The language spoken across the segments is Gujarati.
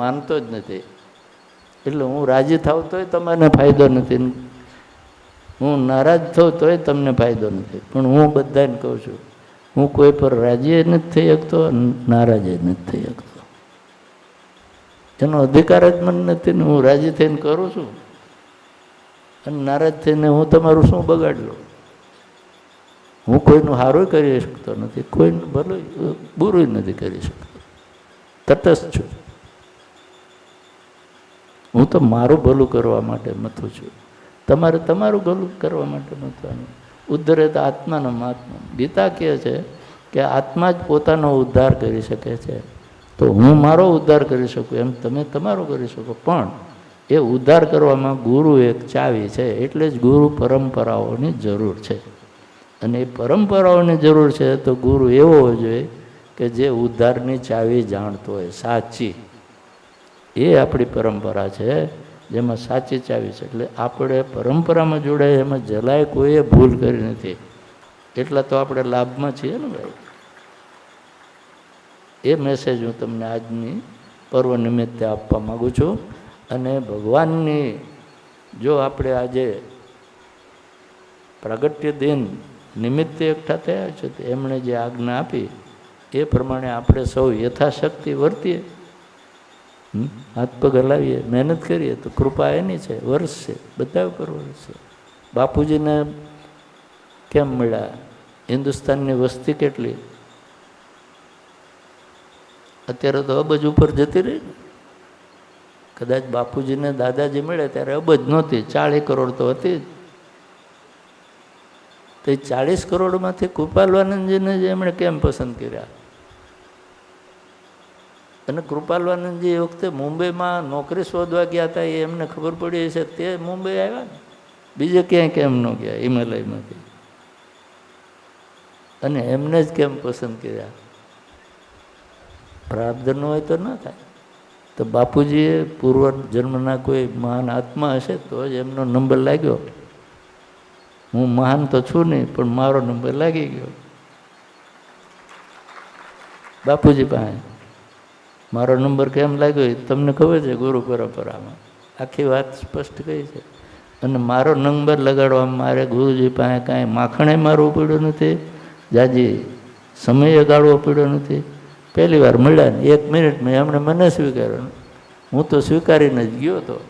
માનતો જ નથી. એટલે હું રાજી થાવ તોય તમને ફાયદો નથી. હું નારાજ થઉં તોય તમને ફાયદો નથી. પણ હું બધાને કહું છું, હું કોઈ પર રાજી નથી થઈ શકતો નારાજ નથી થઈ શકતો. એનો અધિકાર જ મને નથી ને હું રાજી થઈને કરું છું. અને નારાજ થઈને હું તમારું શું બગાડ લઉં હું કોઈનું સારું કરી શકતો નથી, કોઈનું ભલું બુરું નથી કરી શકતો. તટસ્થ છું. હું તો મારું ભલું કરવા માટે મથું છું. તમારે તમારું ભલું કરવા માટે મથવાનું. ઉદ્ધરે તો આત્માનો મહાત્મા. ગીતા કહે છે કે આત્મા જ પોતાનો ઉદ્ધાર કરી શકે છે. તો હું મારો ઉદ્ધાર કરી શકું, એમ તમે તમારો કરી શકો. પણ એ ઉદ્ધાર કરવામાં ગુરુ એક ચાવી છે, એટલે જ ગુરુ પરંપરાઓની જરૂર છે. અને એ પરંપરાઓની જરૂર છે તો ગુરુ એવો હોવો જોઈએ કે જે ઉદ્ધારની ચાવી જાણતો હોય, સાચી. એ આપણી પરંપરા છે, જેમાં સાચી ચાવી છે. એટલે આપણે પરંપરામાં જોડાય એમાં જલાય કોઈએ ભૂલ કરી નથી. એટલા તો આપણે લાભમાં છીએ ને ભાઈ. એ મેસેજ હું તમને આજની પર્વ નિમિત્તે આપવા માગું છું. અને ભગવાનની જો આપણે આજે પ્રાગટ્ય દિન નિમિત્તે એકઠા થયા છે, તો એમણે જે આજ્ઞા આપી, એ પ્રમાણે આપણે સૌ યથાશક્તિ વર્તીએ? હાથ પગ હલાવીએ, મહેનત કરીએ તો કૃપા એની છે, વર્ષ છે, બધા ઉપર વર્ષ છે. બાપુજીને કેમ મળ્યા? હિન્દુસ્તાનની વસ્તી કેટલી? અત્યારે તો અબજ ઉપર જતી રહી કદાચ બાપુજીને દાદાજી મળ્યા ત્યારે અબજ નહોતી, ચાળીસ કરોડ તો હતી તો એ ચાળીસ કરોડમાંથી કૃપાલવાનંદજીને જ એમણે કેમ પસંદ કર્યા? અને કૃપાલવાનંદજી એ વખતે મુંબઈમાં નોકરી શોધવા ગયા હતા, એ એમને ખબર પડી હશે તે મુંબઈ આવ્યા ને? બીજે ક્યાંય કેમ ન ગયા, હિમાલયમાંથી. અને એમને જ કેમ પસંદ કર્યા? પ્રાર્થ ન હોય તો ન થાય. તો બાપુજીએ પૂર્વ જન્મના કોઈ મહાન આત્મા હશે તો જ એમનો નંબર લાગ્યો. હું મહાન તો છું નહીં, પણ મારો નંબર લાગી ગયો. બાપુજી પાસે. મારો નંબર કેમ લાગ્યો એ તમને ખબર છે ગુરુ પરંપરામાં? આખી વાત સ્પષ્ટ કહી છે? અને મારો નંબર લગાડવામાં મારે ગુરુજી પાસે કાંઈ માખણે મારવું પડ્યું નથી, જાજી સમય ગાળવો પડ્યો નથી. પહેલી વાર મળ્યા ને એક મિનિટમાં એમણે મને સ્વીકાર્યો હું તો સ્વીકારીને જ ગયો હતો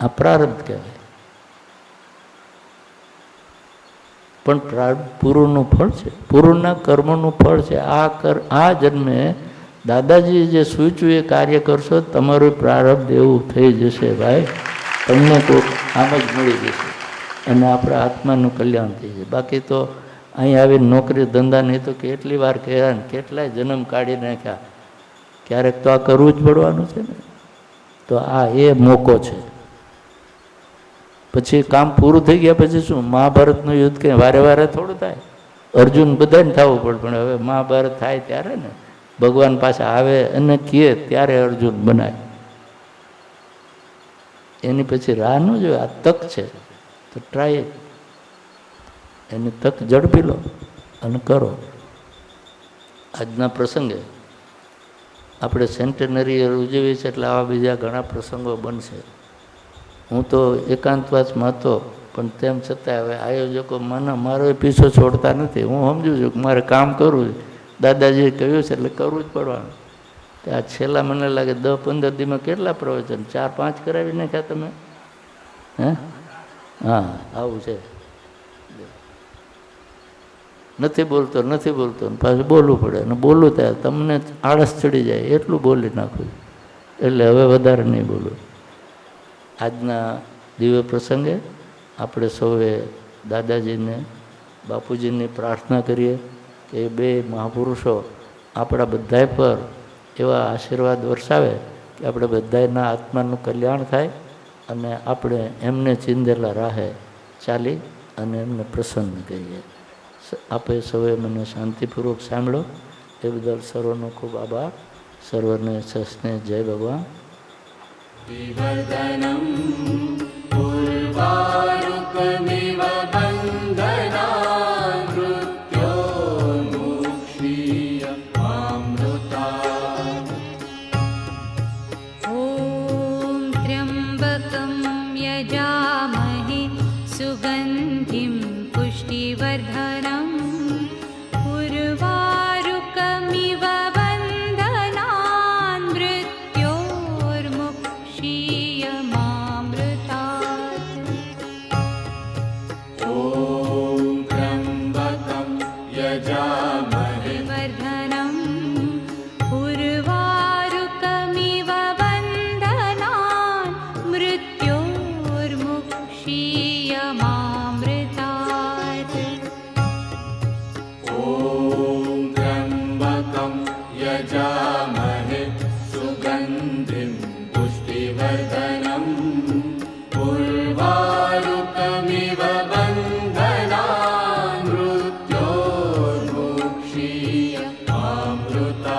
આ પ્રારબ્ધ કહેવાય. પણ પૂર્વનું ફળ છે. પૂર્વના કર્મનું ફળ છે. આ કર, આ જન્મે દાદાજી જે સૂચવ્યું એ કાર્ય કરશો, તમારું પ્રારબ્ધ એવું થઈ જશે ભાઈ. તમને તો આમ જ મળી જશે. અને આપણા આત્માનું કલ્યાણ થઈ જશે. બાકી તો અહીં આવીને નોકરી ધંધા નહીં તો કેટલી વાર કહેવાય ને કેટલાય જન્મ કાઢી નાખ્યા. ક્યારેક તો આ કરવું જ પડવાનું છે ને. તો આ એ મોકો છે. પછી કામ પૂરું થઈ ગયા પછી શું? મહાભારતનું યુદ્ધ કે વારે વારે થોડું થાય? અર્જુન બધાને થવું પડે, પણ હવે મહાભારત થાય ત્યારે ને. ભગવાન પાસે આવે અને કહે, ત્યારે અર્જુન બનાય. એની પછી રાહ ન જોઈએ આ તક છે. તો ટ્રાય એની તક ઝડપી લો અને કરો. આજના પ્રસંગે આપણે સેન્ટેનરી ઉજવીએ છીએ એટલે આવા બીજા ઘણા પ્રસંગો બનશે. હું તો એકાંતવાસમાં હતો પણ તેમ છતાં હવે આયોજકો મને મારો પીછો છોડતા નથી. હું સમજુ છું કે મારે કામ કરવું છે. દાદાજીએ કહ્યું છે, એટલે કરવું જ પડવાનું. આ છેલ્લા મને લાગે દસ પંદર દીમાં કેટલા પ્રવચન? ચાર પાંચ કરાવી નાખ્યા તમે? હે? હા, આવું છે. નથી બોલતો નથી બોલતો. પાછું બોલવું પડે. અને બોલવું ત્યારે તમને આળસ ચડી જાય, એટલું બોલી નાખું. એટલે હવે વધારે નહીં બોલું. આજના દિવ્ય પ્રસંગે આપણે સૌએ દાદાજીને, બાપુજીની પ્રાર્થના કરીએ. એ બે મહાપુરુષો આપણા બધાય પર એવા આશીર્વાદ વરસાવે કે આપણે બધાના આત્માનું કલ્યાણ થાય અને આપણે એમને ચીંધેલા રાહે ચાલી અને એમને પ્રસન્ન કરીએ. આપે સૌએ મને શાંતિપૂર્વક સાંભળો. એ બદલ સર્વનો ખૂબ આભાર. સર્વને સસને જય ભગવાન. વિવર્ધનમ પૂર્વારૂપમિવ धरं पुर्वारुकमिव वन्दनान् मृत्योर्मुक्षीय मामृता ॐकं यजा अस्माकं यजामहे सुगन्धिं पुष्टिवर्धनम् उर्वारुकमिव बन्धना मुक्षी आमृता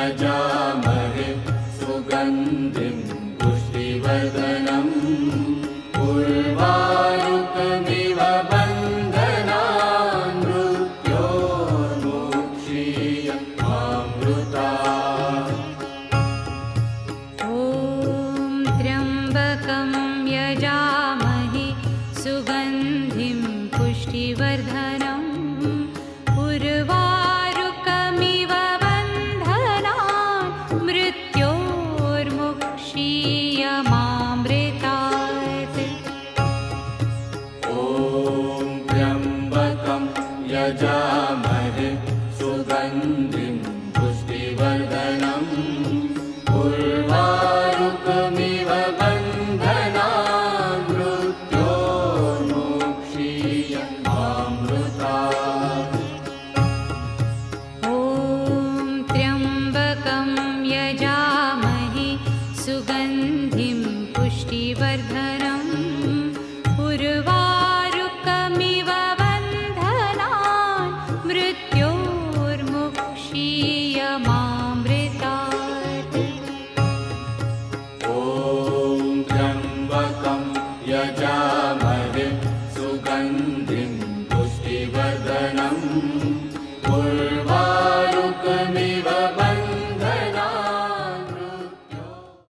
यजामहे सुगन्धिं पुष्टिवर्धन।